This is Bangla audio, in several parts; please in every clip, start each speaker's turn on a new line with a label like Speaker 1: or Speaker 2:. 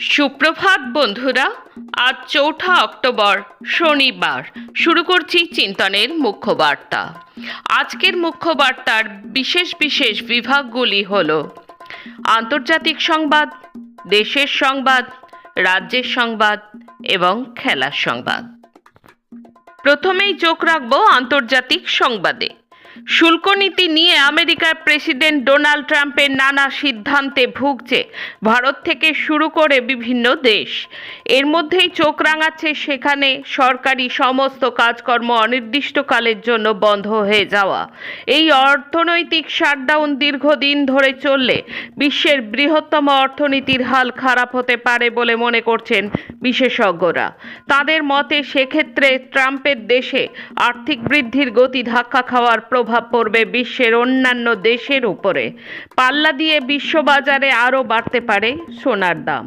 Speaker 1: সুপ্রভাত, বন্ধুরা। আজ চৌঠা অক্টোবর, শনিবার। শুরু করছি চিন্তনের মুখ্য বার্তা আজকের মুখ্য বার্তার বিশেষ বিশেষ বিভাগগুলি হল, আন্তর্জাতিক সংবাদ, দেশের সংবাদ, রাজ্যের সংবাদ এবং খেলার সংবাদ। প্রথমেই চোখ রাখব আন্তর্জাতিক সংবাদে। শুল্ক নীতি নিয়ে আমেরিকার প্রেসিডেন্ট ডোনাল্ড ট্রাম্পের নানা সিদ্ধান্তে ভুগছে ভারত থেকে শুরু করে বিভিন্ন দেশ। এর মধ্যেই চোখ রাঙাচ্ছে সেখানে সরকারি সমস্ত কাজকর্ম অনির্দিষ্টকালের জন্য বন্ধ হয়ে যাওয়া। এই অর্থনৈতিক শাটডাউন দীর্ঘদিন ধরে চললে বিশ্বের বৃহত্তম অর্থনীতির হাল খারাপ হতে পারে বলে মনে করছেন বিশেষজ্ঞরা। তাদের মতে সেক্ষেত্রে ট্রাম্পের দেশে আর্থিক বৃদ্ধির গতি ধাক্কা খাওয়ার প্রভাব পড়বে বিশ্বের অন্যান্য দেশের উপরে। পাল্লা দিয়ে বিশ্ববাজারে আরও বাড়তে পারে সোনার দাম।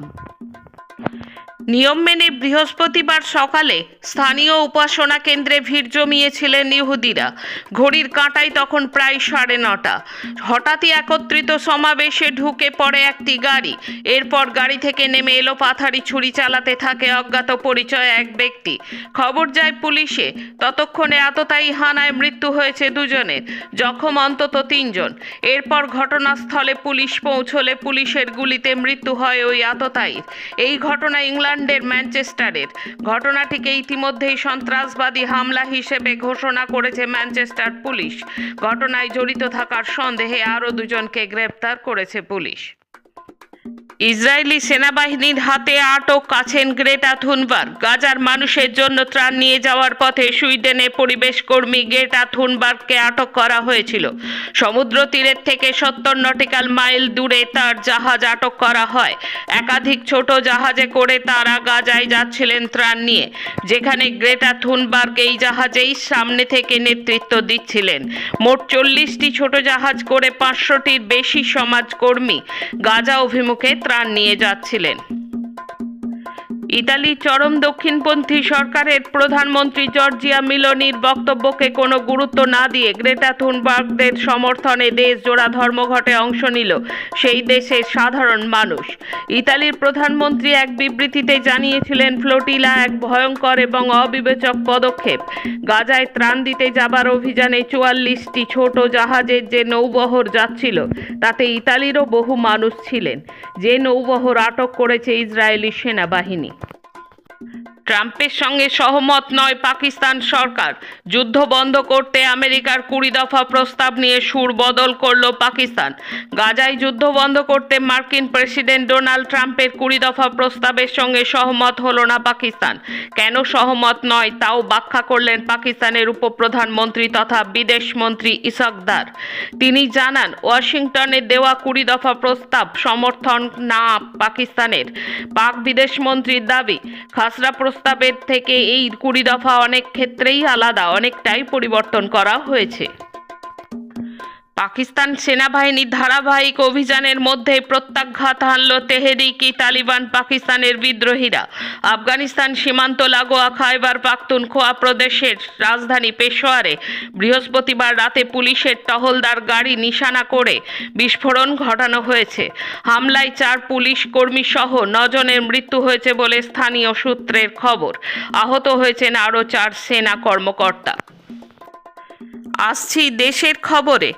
Speaker 1: নিয়ম মেনে বৃহস্পতিবার সকালে স্থানীয় উপাসনা কেন্দ্রে ভিড় জমিয়েছিলেন ইহুদিরা। ঘড়ির কাঁটায় তখন প্রায় সাড়ে নটা। হঠাৎই একত্রিত সমাবেশে ঢুকে পড়ে একটি গাড়ি। এরপর গাড়ি থেকে নেমে এলো পাথারি ছুরি চালাতে থাকে অজ্ঞাত পরিচয় এক ব্যক্তি। খবর যায় পুলিশে। ততক্ষণে আততায়ী হানায় মৃত্যু হয়েছে দুজনের, জখম অন্তত তিনজন। এরপর ঘটনাস্থলে পুলিশ পৌঁছলে পুলিশের গুলিতে মৃত্যু হয় ওই আততায়ীর। এই ঘটনা ইংল্যান্ডের ম্যানচেস্টারের। ঘটনাটিকে ইতিমধ্যেই সন্ত্রাসবাদী হামলা হিসেবে ঘোষণা করেছে ম্যানচেস্টার পুলিশ। ঘটনায় জড়িত থাকার সন্দেহে আরও দুজনকে গ্রেপ্তার করেছে পুলিশ। ইসরায়েলি সেনাবাহিনীর হাতে আটক আছেন গ্রেটা থুনবার্গ। গাজার মানুষের জন্য ত্রাণ নিয়ে যাওয়ার পথে সুইডেনে পরিবেশ কর্মী গ্রেটা থুনবার্গকে আটক করা হয়েছিল। সমুদ্র তীরের থেকে সত্তর নটিক্যাল মাইল দূরে তার জাহাজ আটক করা হয়। একাধিক ছোট জাহাজে করে তারা গাজায় যাচ্ছিলেন ত্রাণ নিয়ে, যেখানে গ্রেটা থুনবার্গ এই জাহাজেই সামনে থেকে নেতৃত্ব দিচ্ছিলেন। মোট চল্লিশটি ছোট জাহাজ করে পাঁচশোটির বেশি সমাজকর্মী। গাজা অভিমুখে ত্রাণ নিয়ে যাচ্ছিলেন। ইতালি চরম দক্ষিণপন্থী সরকারের প্রধানমন্ত্রী জর্জিয়া মিলোনির বক্তব্যকে কোনো গুরুত্ব না দিয়ে গ্রেটা থুনবার্গদের সমর্থনে দেশ জোড়া ধর্মঘটে অংশ নিল সেই দেশের সাধারণ মানুষ। ইতালির প্রধানমন্ত্রী এক বিবৃতিতে জানিয়েছিলেন, ফ্লোটিলা এক ভয়ঙ্কর এবং অবিবেচক পদক্ষেপ। গাজায় ত্রাণ দিতে যাবার অভিযানে চুয়াল্লিশটি ছোট জাহাজের যে নৌবহর যাচ্ছিল, তাতে ইতালিরও বহু মানুষ ছিলেন। যে নৌবহর আটক করেছে ইসরায়েলি সেনাবাহিনী। ট্রাম্পের সঙ্গে সহমত নয় পাকিস্তান সরকার। যুদ্ধ বন্ধ করতে আমেরিকার কুড়ি দফা প্রস্তাব নিয়ে সুর বদল করল পাকিস্তান। গাজায় যুদ্ধ বন্ধ করতে মার্কিন প্রেসিডেন্ট ডোনাল্ড ট্রাম্পের কুড়ি দফা প্রস্তাবের সঙ্গে সহমত হলো না পাকিস্তান। কেন সহমত নয় তাও ব্যাখ্যা করলেন পাকিস্তানের উপপ্রধানমন্ত্রী তথা বিদেশ মন্ত্রী ইসকদার। তিনি জানান, ওয়াশিংটনে দেওয়া কুড়ি দফা প্রস্তাব সমর্থন না পাকিস্তানের। পাক বিদেশ মন্ত্রীর দাবি, খাসরা প্রস্তাবের থেকে এই কুড়ি দফা অনেক ক্ষেত্রেই আলাদা অনেকটাই পরিবর্তন করা হয়েছে। পাকিস্তান সেনাবাহিনীর ধারাবাহিক অভিযানের মধ্যে প্রত্যাঘাত হানল তেহরিকি তালিবান পাকিস্তানের বিদ্রোহীরা। আফগানিস্তান সীমান্ত লাগোয়া খাইবার পাখতুনখোয়া প্রদেশের রাজধানী পেশোয়ারে বৃহস্পতিবার রাতে পুলিশের টহলদার গাড়ি নিশানা করে বিস্ফোরণ ঘটানো হয়েছে। হামলায় চার পুলিশ কর্মী সহ নজনের মৃত্যু হয়েছে বলে স্থানীয় সূত্রের খবর। আহত হয়েছেন আরও চার সেনা কর্মকর্তা। আসছি দেশের খবরে।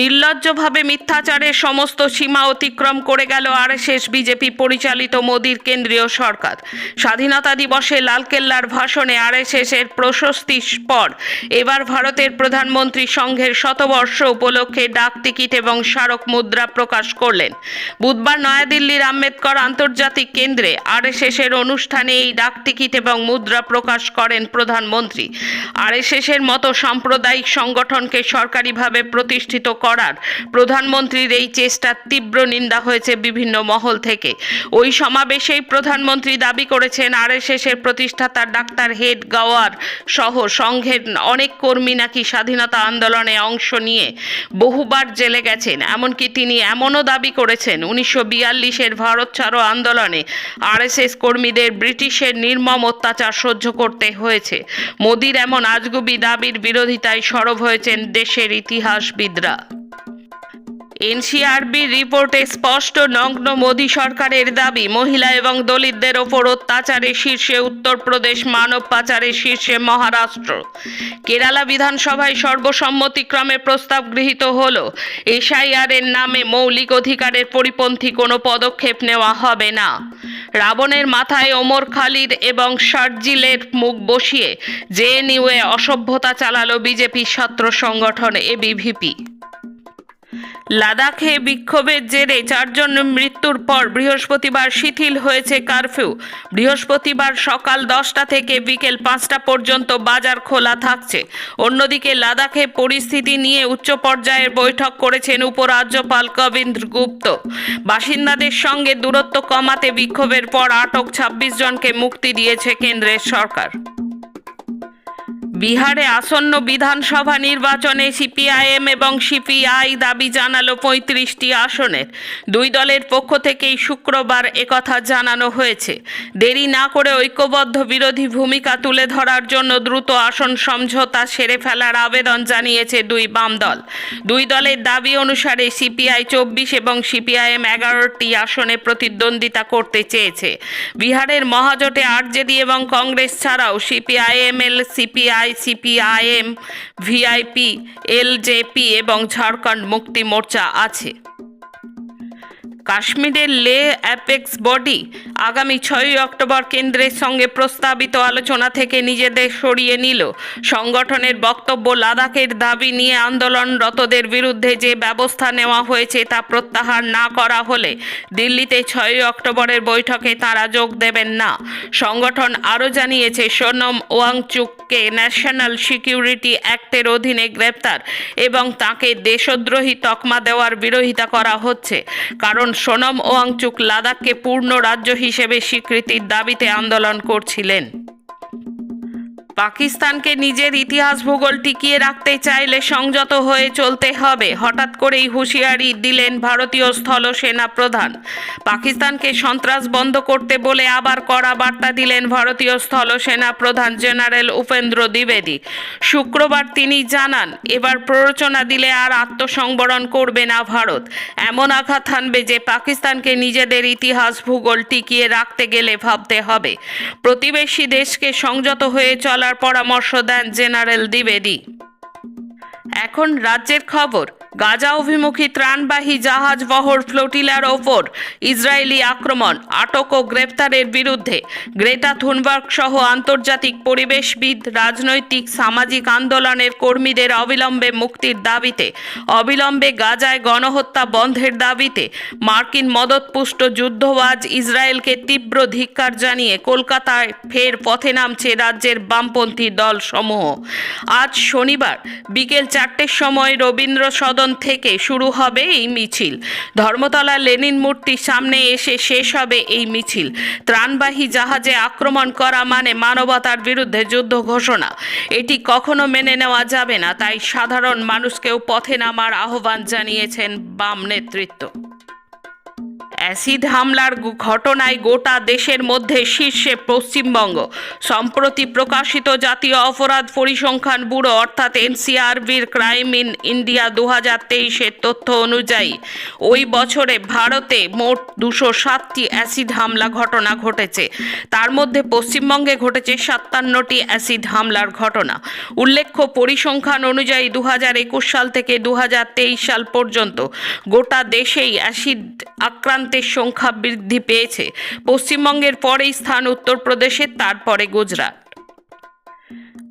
Speaker 1: নির্লজ্জভাবে মিথ্যাচারের সমস্ত সীমা অতিক্রম করে গেল আর আরএসএস, বিজেপি পরিচালিত মোদীর কেন্দ্রীয় সরকার। স্বাধীনতা দিবসে লালকেল্লার ভাষণে আরএসএস এর প্রশস্তির পর এবার ভারতের প্রধানমন্ত্রী সংঘের শতবর্ষ উপলক্ষে ডাক টিকিট এবং স্মারক মুদ্রা প্রকাশ করলেন। বুধবার নয়াদিল্লির আম্বেদকর আন্তর্জাতিক কেন্দ্রে আরএসএস এর অনুষ্ঠানে এই ডাক টিকিট এবং মুদ্রা প্রকাশ করেন প্রধানমন্ত্রী। আরএসএস এর মতো সাম্প্রদায়িক সংগঠনকে সরকারিভাবে প্রতিষ্ঠিত করার। প্রধানমন্ত্রীর এই চেষ্টার তীব্র নিন্দা হয়েছে বিভিন্ন মহল থেকে। ওই সমাবেশেই প্রধানমন্ত্রী দাবি করেছেন, আরএসএস এর প্রতিষ্ঠাতা ডাক্তার হেড গাওয়ার সহ সংঘের অনেক কর্মী নাকি স্বাধীনতা আন্দোলনে অংশ নিয়ে বহুবার জেলে গেছেন। এমনকি তিনি এমনও দাবি করেছেন, উনিশশো বিয়াল্লিশের ভারত ছাড়ো আন্দোলনে আরএসএস কর্মীদের ব্রিটিশের নির্মম অত্যাচার সহ্য করতে হয়েছে। মোদির এমন আজগুবি দাবির বিরোধিতায় সরব হয়েছেন দেশের ইতিহাসবিদরা। এনসিআরবির রিপোর্টে স্পষ্ট নগ্ন মোদী সরকারের দাবি, মহিলা এবং দলিতদের ওপর অত্যাচারের শীর্ষে উত্তরপ্রদেশ মানব পাচারের শীর্ষে মহারাষ্ট্র। কেরালা বিধানসভায় সর্বসম্মতিক্রমে প্রস্তাব গৃহীত হল এসআইআর এর নামে মৌলিক অধিকারের পরিপন্থী কোনো পদক্ষেপ নেওয়া হবে না। রাবণের মাথায় ওমর খালির এবং শার্জিলের মুখ বসিয়ে জেএনইউয়ে অসভ্যতা চালালো বিজেপি ছাত্র সংগঠন এবিভিপি লাদাখে বিক্ষোভের জেরে চারজন মৃত্যুর পর বৃহস্পতিবার শিথিল হয়েছে কারফিউ। বৃহস্পতিবার সকাল দশটা থেকে বিকেল পাঁচটা পর্যন্ত বাজার খোলা থাকছে। অন্যদিকে লাদাখে পরিস্থিতি নিয়ে উচ্চ পর্যায়ের বৈঠক করেছেন উপরাজ্যপাল কবীন্দ্র গুপ্ত। বাসিন্দাদের সঙ্গে দূরত্ব কমাতে বিক্ষোভের পর আটক ছাব্বিশ জনকে মুক্তি দিয়েছে কেন্দ্রের সরকার। বিহারে আসন্ন বিধানসভা নির্বাচনে সিপিআইএম এবং সিপিআই দাবি জানালো পঁয়ত্রিশটি আসনের দুই দলের পক্ষ থেকেই শুক্রবার একথা জানানো হয়েছে। দেরি না করে ঐক্যবদ্ধ বিরোধী ভূমিকা তুলে ধরার জন্য দ্রুত আসন সমঝোতা সেরে ফেলার আবেদন জানিয়েছে দুই বাম দল। দুই দলের দাবি অনুসারে সিপিআই চব্বিশ এবং সিপিআইএম এগারোটি আসনে প্রতিদ্বন্দ্বিতা করতে চেয়েছে। বিহারের মহাজোটে আরজেডি এবং কংগ্রেস ছাড়াও CPIML, CPI CPIM VIP LJP এবং ঝাড়খণ্ড মুক্তি মোর্চা আছে। কাশ্মীরের লে অ্যাপেক্স বডি আগামী ছয়ই অক্টোবর কেন্দ্রের সঙ্গে প্রস্তাবিত আলোচনা থেকে নিজেদের সরিয়ে নিল। সংগঠনের বক্তব্য লাদাখের দাবি নিয়ে আন্দোলনরতদের বিরুদ্ধে যে ব্যবস্থা নেওয়া হয়েছে তা প্রত্যাহার না করা হলে দিল্লিতে ছয়ই অক্টোবরের বৈঠকে তারা যোগ দেবেন না। সংগঠন আরও জানিয়েছে, সোনম ওয়াংচুককে ন্যাশনাল সিকিউরিটি অ্যাক্টের অধীনে গ্রেপ্তার এবং তাকে দেশদ্রোহী তকমা দেওয়ার বিরোধিতা করা হচ্ছে। কারণ সোনম ওয়াংচুক লাদাখকে পূর্ণ রাজ্য হিসেবে স্বীকৃতির দাবিতে আন্দোলন করছিলেন। পাকিস্তানকে নিজের ইতিহাস ভূগোল টিকিয়ে রাখতে চাইলে সংযত হয়ে চলতে হবে। হঠাৎ করেই হুঁশিয়ারি দিলেন ভারতীয় স্থল সেনা প্রধান। পাকিস্তানকে সন্ত্রাস বন্ধ করতে বলে আবার কড়া বার্তা দিলেন ভারতীয় স্থল সেনা প্রধান জেনারেল উপেন্দ্র দ্বিবেদী। শুক্রবার তিনি জানান, এবার প্ররোচনা দিলে আর আত্মসংবরণ করবে না ভারত। এমন আঘাত হানবে যে পাকিস্তানকে নিজেদের ইতিহাস ভূগোল টিকিয়ে রাখতে গেলে ভাবতে হবে। প্রতিবেশী দেশকে সংযত হয়ে চলার পরামর্শ দেন জেনারেল দ্বিবেদী। এখন রাজ্যের খবর গাজা অভিমুখী ত্রাণবাহী জাহাজ বহর ফ্লোটিলার ওপর ইসরায়েলি আক্রমণ, আটক ও গ্রেপ্তারের বিরুদ্ধে। গ্রেটা থুনবার্গ সহ আন্তর্জাতিক পরিবেশবিদ, রাজনৈতিক, সামাজিক আন্দোলনের কর্মীদের অবিলম্বে মুক্তির দাবিতে, অবিলম্বে গাজায় গণহত্যা বন্ধের দাবিতে মার্কিন মদতপুষ্ট যুদ্ধবাজ ইসরায়েলকে তীব্র ধিক্কার জানিয়ে কলকাতায় ফের পথে নামছে রাজ্যের বামপন্থী দল সমূহ আজ শনিবার বিকেল চারটের সময় রবীন্দ্র সদন থেকে শুরু হবে এই মিছিল। ধর্মতলা লেনিন মূর্তির সামনে এসে শেষ হবে এই মিছিল। ত্রাণবাহী জাহাজে আক্রমণ করা মানে মানবতার বিরুদ্ধে যুদ্ধ ঘোষণা। এটি কখনো মেনে নেওয়া যাবে না, তাই সাধারণ মানুষকেও পথে নামার আহ্বান জানিয়েছেন বাম নেতৃত্ব। অ্যাসিড হামলার ঘটনায় গোটা দেশের মধ্যে শীর্ষে পশ্চিমবঙ্গ। সম্প্রতি প্রকাশিত জাতীয় অপরাধ পরিসংখ্যান ব্যুরো অর্থাৎ এনসিআরবির ক্রাইম ইন ইন্ডিয়া দু হাজার তেইশের তথ্য অনুযায়ী, ওই বছরে ভারতে মোট দুশো সাতটি অ্যাসিড হামলা ঘটনা ঘটেছে। তার মধ্যে পশ্চিমবঙ্গে ঘটেছে সাতান্নটি অ্যাসিড হামলার ঘটনা। উল্লেখ্য, পরিসংখ্যান অনুযায়ী দু হাজার একুশ সাল থেকে দু হাজার তেইশ সাল পর্যন্ত গোটা দেশেই অ্যাসিড আক্রান্তের সংখ্যা বৃদ্ধি পেয়েছে। পশ্চিমবঙ্গের পরেই স্থান উত্তরপ্রদেশের তারপরে গুজরাট।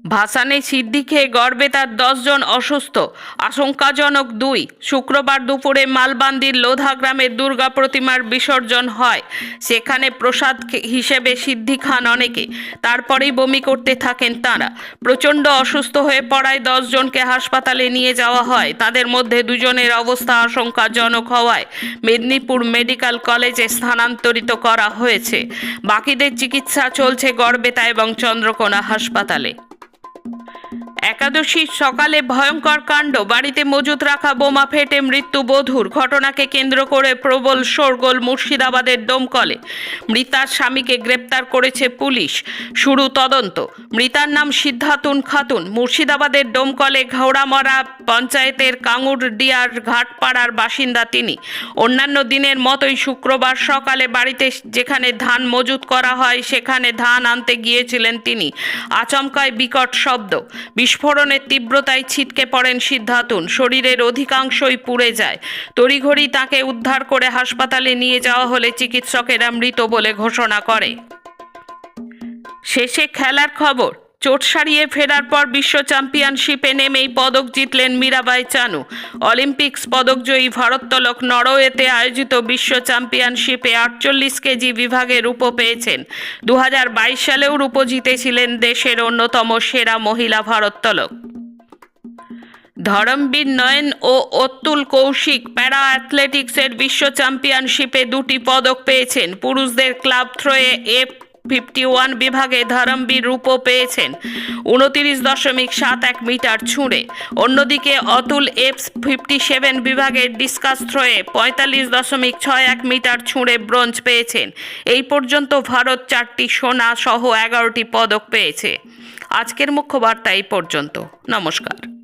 Speaker 1: ভাসানে সিদ্ধি খেয়ে গর্বে তার দশজন অসুস্থ। আশঙ্কাজনক দুই, শুক্রবার দুপুরে মালবান্দির লোধা গ্রামের দুর্গা প্রতিমার বিসর্জন হয়। সেখানে প্রসাদ হিসেবে সিদ্ধি খান অনেকে। তারপরেই বমি করতে থাকেন তাঁরা। প্রচণ্ড অসুস্থ হয়ে পড়ায় দশজনকে হাসপাতালে নিয়ে যাওয়া হয়। তাদের মধ্যে দুজনের অবস্থা আশঙ্কাজনক হওয়ায় মেদিনীপুর মেডিকেল কলেজে স্থানান্তরিত করা হয়েছে। বাকিদের চিকিৎসা চলছে গড়বেতা এবং চন্দ্রকোনা হাসপাতালে। একাদশীর সকালে ভয়ঙ্কর কাণ্ড, বাড়িতে মজুত রাখা বোমা ফেটে মৃত্যু বধূর ঘটনাকে কেন্দ্র করে প্রবল শোরগোল মুর্শিদাবাদের ডোমকলে মৃতার স্বামীকে গ্রেপ্তার করেছে পুলিশ। শুরু তদন্ত। মৃতার নাম সিদ্ধাতুন খাতুন। মুর্শিদাবাদের ডোমকলে ঘৌড়ামরা পঞ্চায়েতের কাঙুরডিয়ার ঘাটপাড়ার বাসিন্দা তিনি। অন্যান্য দিনের মতোই শুক্রবার সকালে বাড়িতে যেখানে ধান মজুত করা হয়, সেখানে ধান আনতে গিয়েছিলেন তিনি। আচমকায় বিকট শব্দ। বিস্ফোরণের তীব্রতায় ছিটকে পড়েন সিদ্ধাতুন শরীরের অধিকাংশই পুড়ে যায়। তড়িঘড়ি তাকে উদ্ধার করে হাসপাতালে নিয়ে যাওয়া হলে চিকিৎসকেরা মৃত বলে ঘোষণা করে। শেষে খেলার খবর। চোট সারিয়ে ফেরার পর বিশ্ব চ্যাম্পিয়নশিপে নেমেই পদক জিতলেন মীরাবাই চানু। অলিম্পিক্স পদকজয়ী ভারোত্তোলক নরওয়েতে আয়োজিত বিশ্ব চ্যাম্পিয়নশিপে আটচল্লিশ কেজি বিভাগে রূপো পেয়েছেন। দু হাজার বাইশ সালেও রূপো জিতেছিলেন দেশের অন্যতম সেরা মহিলা ভারোত্তোলক। ধরমবীর নয়ন ও অতুল কৌশিক প্যারা অ্যাথলেটিক্সের বিশ্ব চ্যাম্পিয়নশিপে দুটি পদক পেয়েছেন। পুরুষদের ক্লাব থ্রোয়ে এফ ফিফটি ওয়ান বিভাগে ধরমবীর রূপও পেয়েছেন। উনতিরিশ দশমিক সাত এক মিটার ছুঁড়ে। অন্যদিকে অতুল এফ ফিফটি সেভেন বিভাগের ডিসকাস থ্রোয়ে পঁয়তাল্লিশ দশমিক ছয় এক মিটার ছুঁড়ে ব্রোঞ্জ পেয়েছেন। এই পর্যন্ত ভারত চারটি সোনা সহ এগারোটি পদক পেয়েছে। আজকের মুখ্য বার্তা এই পর্যন্ত। নমস্কার।